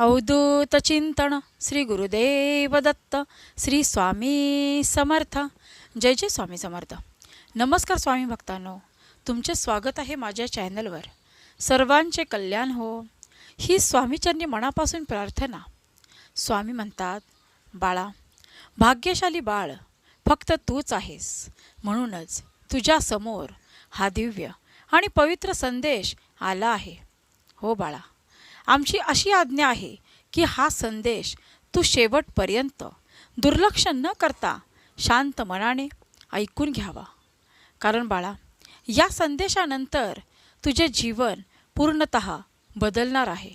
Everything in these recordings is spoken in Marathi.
अवधूत चिंतन श्री गुरुदेव दत्त श्री स्वामी समर्थ जय जय स्वामी समर्थ नमस्कार स्वामी भक्तांनो तुमचे स्वागत आहे माझ्या चॅनलवर सर्वांचे कल्याण हो ही स्वामीचरणी मनापासून प्रार्थना स्वामी म्हणतात बाळा भाग्यशाली बाळ फक्त तूच आहेस म्हणूनच तुझ्यासमोर हा दिव्य आणि पवित्र संदेश आला आहे हो बाळा आमची अशी आज्ञा आहे की हा संदेश तू शेवटपर्यंत दुर्लक्ष न करता शांत मनाने ऐकून घ्यावा. कारण बाळा या संदेशानंतर तुझे जीवन पूर्णत बदलणार आहे.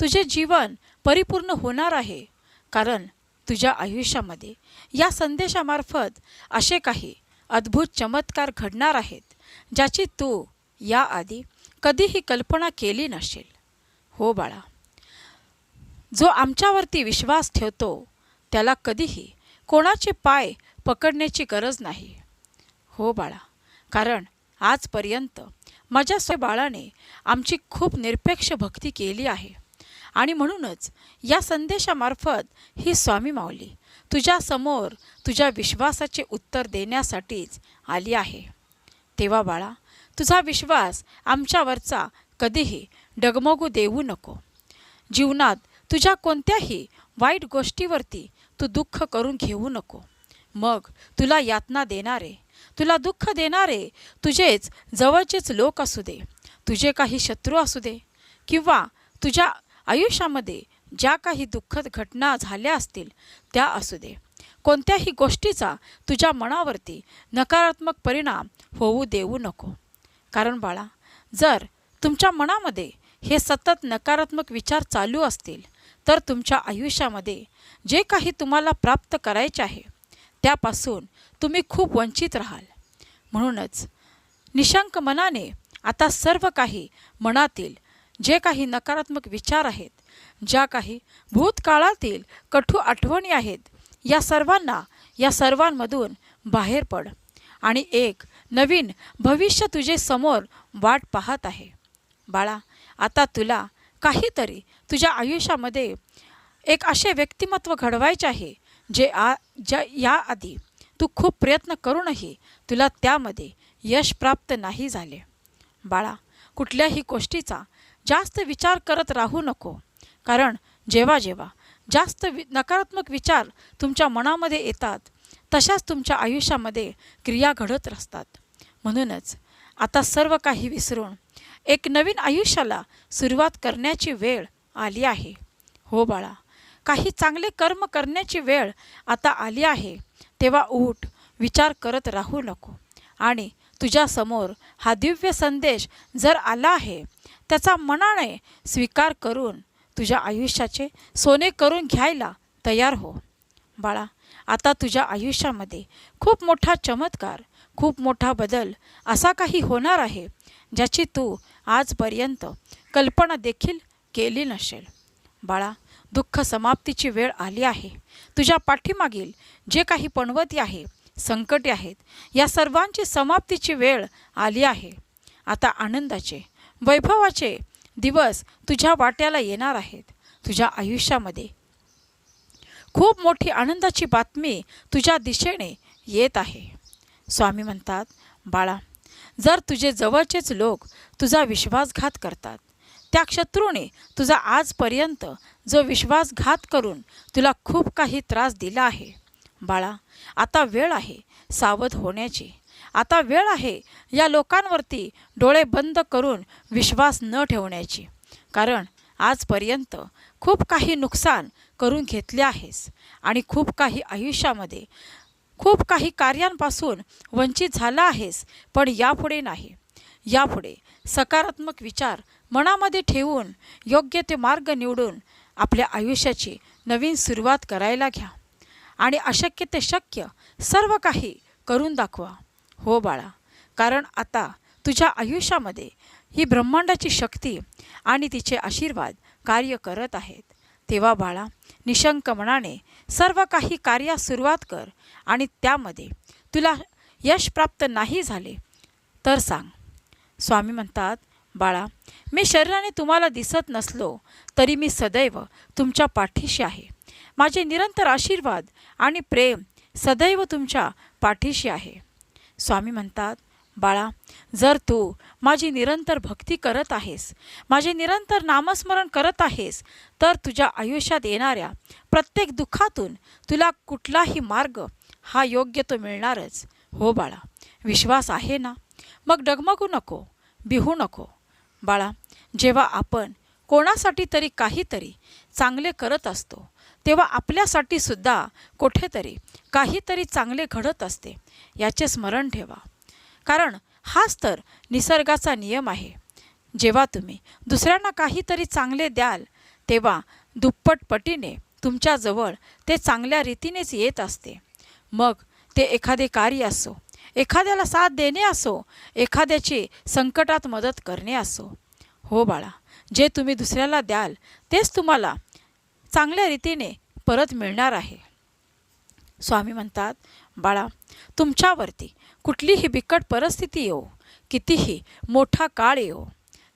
तुझे जीवन परिपूर्ण होणार आहे. कारण तुझ्या आयुष्यामध्ये या संदेशामार्फत असे काही अद्भुत चमत्कार घडणार आहेत ज्याची तू याआधी कधीही कल्पना केली नसेल. हो बाळा. जो आमच्यावरती विश्वास ठेवतो त्याला कधीही कोणाचे पाय पकडण्याची गरज नाही. हो बाळा. कारण आजपर्यंत माझ्या स्वय बाळाने आमची खूप निरपेक्ष भक्ती केली आहे. आणि म्हणूनच या संदेशामार्फत ही स्वामी माऊली तुझ्यासमोर तुझ्या विश्वासाचे उत्तर देण्यासाठीच आली आहे. तेव्हा बाळा तुझा विश्वास आमच्यावरचा कधीही डगमगू देऊ नको. जीवनात तुझ्या कोणत्याही वाईट गोष्टीवरती तू दुःख करून घेऊ नको. मग तुला यातना देणारे तुला दुःख देणारे तुझेच जवळचेच लोक असू दे. तुझे काही शत्रू असू दे. किंवा तुझ्या आयुष्यामध्ये ज्या काही दुःखद घटना झाल्या असतील त्या असू दे. कोणत्याही गोष्टीचा तुझ्या मनावरती नकारात्मक परिणाम होऊ देऊ नको. कारण बाळा जर तुमच्या मनामध्ये हे सतत नकारात्मक विचार चालू असतील तर तुमच्या आयुष्यामध्ये जे काही तुम्हाला प्राप्त करायचे आहे त्यापासून तुम्ही खूप वंचित राहाल. म्हणूनच निशंक मनाने आता सर्व काही मनातील जे काही नकारात्मक विचार आहेत ज्या काही भूतकाळातील कठू आठवणी आहेत या सर्वांना या सर्वांमधून बाहेर पड आणि एक नवीन भविष्य तुझे समोर वाट पाहत आहे. बाळा आता तुला काहीतरी तुझ्या आयुष्यामध्ये एक असे व्यक्तिमत्व घडवायचे आहे जे आ ज्या याआधी तू खूप प्रयत्न करूनही तुला त्यामध्ये यश प्राप्त नाही झाले. बाळा कुठल्याही गोष्टीचा जास्त विचार करत राहू नको कारण जेव्हा जेव्हा जास्त वि नकारात्मक विचार तुमच्या मनामध्ये येतात तशाच तुमच्या आयुष्यामध्ये क्रिया घडत असतात म्हणूनच आता सर्व काही विसरून एक नवीन आयुष्याला सुरुवात करण्याची वेळ आली आहे. हो बाळा काही चांगले कर्म करण्याची वेळ आता आली आहे. तेव्हा उठ विचार करत राहू नको. आणि तुझ्यासमोर हा दिव्य संदेश जर आला आहे त्याचा मनाने स्वीकार करून तुझ्या आयुष्याचे सोने करून घ्यायला तयार हो. बाळा आता तुझ्या आयुष्यामध्ये खूप मोठा चमत्कार खूप मोठा बदल असा काही होणार आहे ज्याची तू आजपर्यंत कल्पना देखील केली नसेल. बाळा दुःख समाप्तीची वेळ आली आहे. तुझ्या पाठीमागील जे काही पणवती आहे संकटे आहेत या सर्वांची समाप्तीची वेळ आली आहे. आता आनंदाचे वैभवाचे दिवस तुझ्या वाट्याला येणार आहेत. तुझ्या आयुष्यामध्ये खूप मोठी आनंदाची बातमी तुझ्या दिशेने येत आहे. स्वामी म्हणतात बाळा जर तुझे जवळचेच लोक तुझा विश्वासघात करतात त्या शत्रूने तुझा आजपर्यंत जो विश्वासघात करून तुला खूप काही त्रास दिला आहे. बाळा आता वेळ आहे सावध होण्याची. आता वेळ आहे या लोकांवरती डोळे बंद करून विश्वास न ठेवण्याची. कारण आजपर्यंत खूप काही नुकसान करून घेतले आहेस आणि खूप काही आयुष्यामध्ये खूप काही कार्यांपासून वंचित झाला आहेस पण यापुढे नाही. यापुढे सकारात्मक विचार मनामध्ये ठेवून योग्य ते मार्ग निवडून आपल्या आयुष्याची नवीन सुरुवात करायला घ्या. आणि अशक्य ते शक्य सर्व काही करून दाखवा. हो बाळा कारण आता तुझ्या आयुष्यामध्ये ही ब्रह्मांडाची शक्ती आणि तिचे आशीर्वाद कार्य करत आहेत. तेव्हा बाळा निशंक मनाने सर्व काही कार्यास सुरुवात कर आणि त्यामध्ये तुला यश प्राप्त नाही झाले तर सांग. स्वामी म्हणतात बाळा मी शरीराने तुम्हाला दिसत नसलो तरी मी सदैव तुमच्या पाठीशी आहे. माझे निरंतर आशीर्वाद आणि प्रेम सदैव तुमच्या पाठीशी आहे. स्वामी म्हणतात बाळा जर तू माझी निरंतर भक्ती करत आहेस माझे निरंतर नामस्मरण करत आहेस तर तुझ्या आयुष्यात येणाऱ्या प्रत्येक दुःखातून तुला कुठलाही मार्ग हा योग्य तो मिळणारच. हो बाळा विश्वास आहे ना? मग डगमगू नको बिहू नको. बाळा जेव्हा आपण कोणासाठी तरी काहीतरी चांगले करत असतो तेव्हा आपल्यासाठी सुद्धा कुठेतरी काहीतरी चांगले घडत असते. याचे स्मरण ठेवा. कारण हाच तर निसर्गाचा नियम आहे. जेव्हा तुम्ही दुसऱ्यांना काहीतरी चांगले द्याल तेव्हा दुप्पट पटीने तुमच्याजवळ ते चांगल्या रीतीनेच येत असते. मग ते एखादे कार्य असो एखाद्याला साथ देणे असो एखाद्याची संकटात मदत करणे असो. हो बाळा जे तुम्ही दुसऱ्याला द्याल तेच तुम्हाला चांगल्या रीतीने परत मिळणार आहे. स्वामी म्हणतात बाळा तुमच्यावरती कुठलीही बिकट परिस्थिती येऊ कितीही मोठा काळ येऊ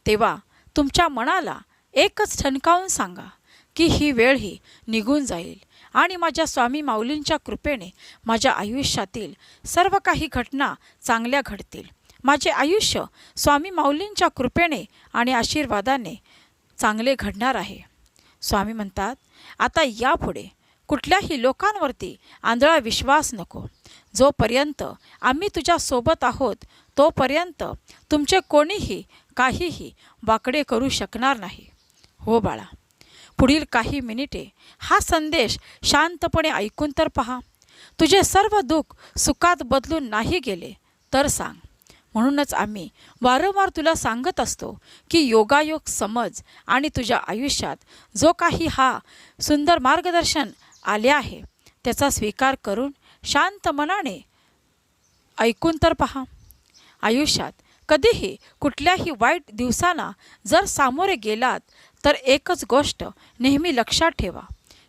तेव्हा तुमच्या मनाला एकच ठणकावून सांगा की ही वेळ ही निघून जाईल आणि माझ्या स्वामी माऊलींच्या कृपेने माझ्या आयुष्यातील सर्व काही घटना चांगल्या घडतील. माझे आयुष्य स्वामी माऊलींच्या कृपेने आणि आशीर्वादाने चांगले घडणार आहे. स्वामी म्हणतात आता यापुढे कुठल्याही लोकांवरती आंधळा विश्वास नको. जोपर्यंत आम्ही तुझ्यासोबत आहोत तोपर्यंत तुमचे कोणीही काहीही वाकडे करू शकणार नाही. हो बाळा पुढील काही मिनिटे हा संदेश शांतपणे ऐकून तर पहा. तुझे सर्व दुःख सुखात बदलून नाही गेले तर सांग. म्हणूनच आम्ही वारंवार तुला सांगत असतो की योगायोग समज आणि तुझ्या आयुष्यात जो काही हा सुंदर मार्गदर्शन आले आहे. त्याचा स्वीकार करून शांत मनाने ऐकून तर पहा. आयुष्यात कधीही कुठल्याही वाईट दिवसांना जर सामोरे गेलात तर एकच गोष्ट नेहमी लक्षात ठेवा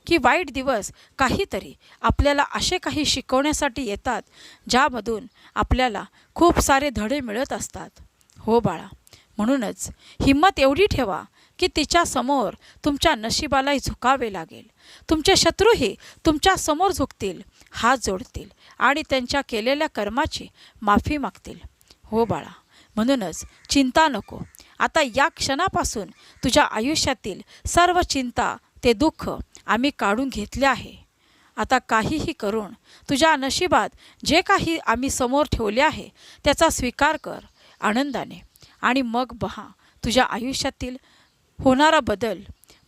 की वाईट दिवस काहीतरी आपल्याला असे काही शिकवण्यासाठी येतात ज्यामधून आपल्याला खूप सारे धडे मिळत असतात. हो बाळा म्हणूनच हिंमत एवढी ठेवा की तिच्यासमोर तुमच्या नशिबालाही झुकावे लागेल. तुमचे शत्रूही तुमच्यासमोर झुकतील हात जोडतील आणि त्यांच्या केलेल्या कर्माची माफी मागतील. हो बाळा म्हणूनच चिंता नको. आता या क्षणापासून तुझ्या आयुष्यातील सर्व चिंता ते दुःख आम्ही काढून घेतले आहे. आता काहीही करून तुझ्या नशिबात जे काही आम्ही समोर ठेवले आहे त्याचा स्वीकार कर आनंदाने आणि मग बहा तुझ्या आयुष्यातील होणारा बदल.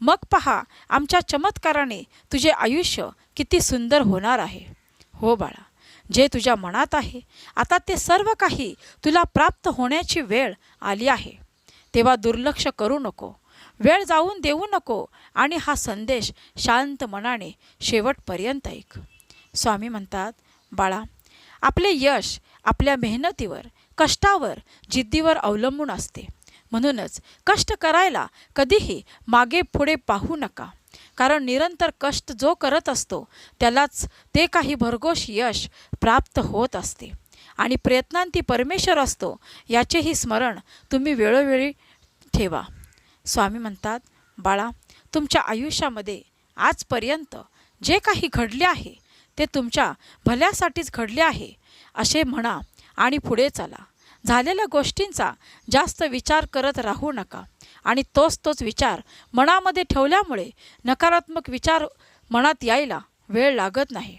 मग पहा आमच्या चमत्काराने तुझे आयुष्य किती सुंदर होणार आहे. हो बाळा जे तुझ्या मनात आहे आता ते सर्व काही तुला प्राप्त होण्याची वेळ आली आहे. तेव्हा दुर्लक्ष करू नको. वेळ जाऊन देऊ नको आणि हा संदेश शांत मनाने शेवटपर्यंत ऐक. स्वामी म्हणतात बाळा आपले यश आपल्या मेहनतीवर कष्टावर जिद्दीवर अवलंबून असते. म्हणूनच कष्ट करायला कधीही मागे पुढे पाहू नका. कारण निरंतर कष्ट जो करत असतो त्यालाच ते काही भरघोष यश प्राप्त होत असते. आणि प्रयत्नांती परमेश्वर असतो याचेही स्मरण तुम्ही वेळोवेळी ठेवा. स्वामी म्हणतात बाळा तुमच्या आयुष्यामध्ये आजपर्यंत जे काही घडले आहे ते तुमच्या भल्यासाठीच घडले आहे. असे म्हणा आणि पुढे चला. झालेल्या गोष्टींचा जास्त विचार करत राहू नका. आणि तोच तोच विचार मनामध्ये ठेवल्यामुळे नकारात्मक विचार मनात यायला वेळ लागत नाही.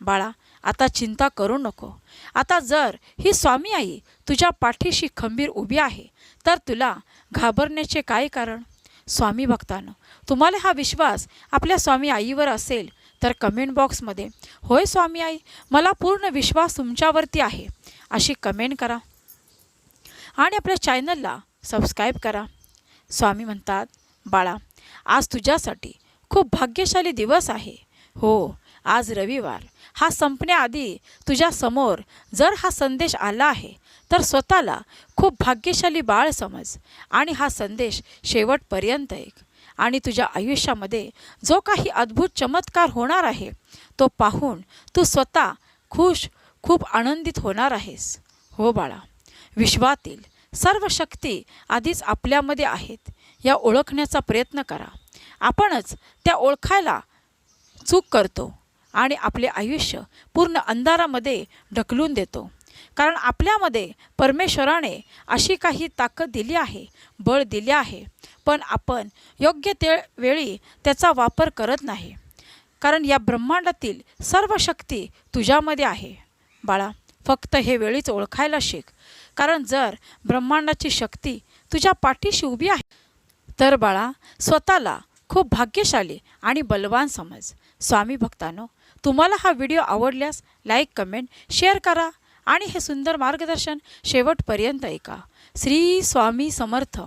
बाळा आता चिंता करू नको. आता जर ही स्वामी आई तुझ्या पाठीशी खंबीर उभी आहे तर तुला घाबरण्याचे काय कारण? स्वामी भक्तानं तुम्हाला हा विश्वास आपल्या स्वामी आईवर असेल तर कमेंट बॉक्समध्ये होय स्वामी आई मला पूर्ण विश्वास तुमच्यावरती आहे. अशी कमेंट करा. आणि आपल्या चॅनलला सबस्क्राईब करा. स्वामी म्हणतात बाळा आज तुझ्यासाठी खूप भाग्यशाली दिवस आहे. हो आज रविवार. हा संपण्याआधी तुझ्यासमोर जर हा संदेश आला आहे तर स्वतःला खूप भाग्यशाली बाळ समज आणि हा संदेश शेवटपर्यंत ऐक. आणि तुझ्या आयुष्यामध्ये जो काही अद्भुत चमत्कार होणार आहे तो पाहून तू स्वतः खुश खूप आनंदित होणार आहेस. हो बाळा. विश्वातील सर्व शक्ती आधीच आपल्यामध्ये आहेत. या ओळखण्याचा प्रयत्न करा. आपणच त्या ओळखायला चूक करतो आणि आपले आयुष्य पूर्ण अंधारामध्ये ढकलून देतो. कारण आपल्यामध्ये परमेश्वराने अशी काही ताकद दिली आहे बळ दिले आहे पण आपण योग्य ते वेळी त्याचा वापर करत नाही. कारण या ब्रह्मांडातील सर्व शक्ती तुझ्यामध्ये आहे. बाळा फक्त हे वेळीच ओळखायला शिक. कारण जर ब्रह्मांडाची शक्ती तुझ्या पाठीशी उभी आहे तर बाळा स्वतःला खूप भाग्यशाली आणि बलवान समज. स्वामी भक्तांनो तुम्हाला हा व्हिडिओ आवडल्यास लाईक कमेंट शेअर करा आणि हे सुंदर मार्गदर्शन शेवटपर्यंत ऐका. श्री स्वामी समर्थ.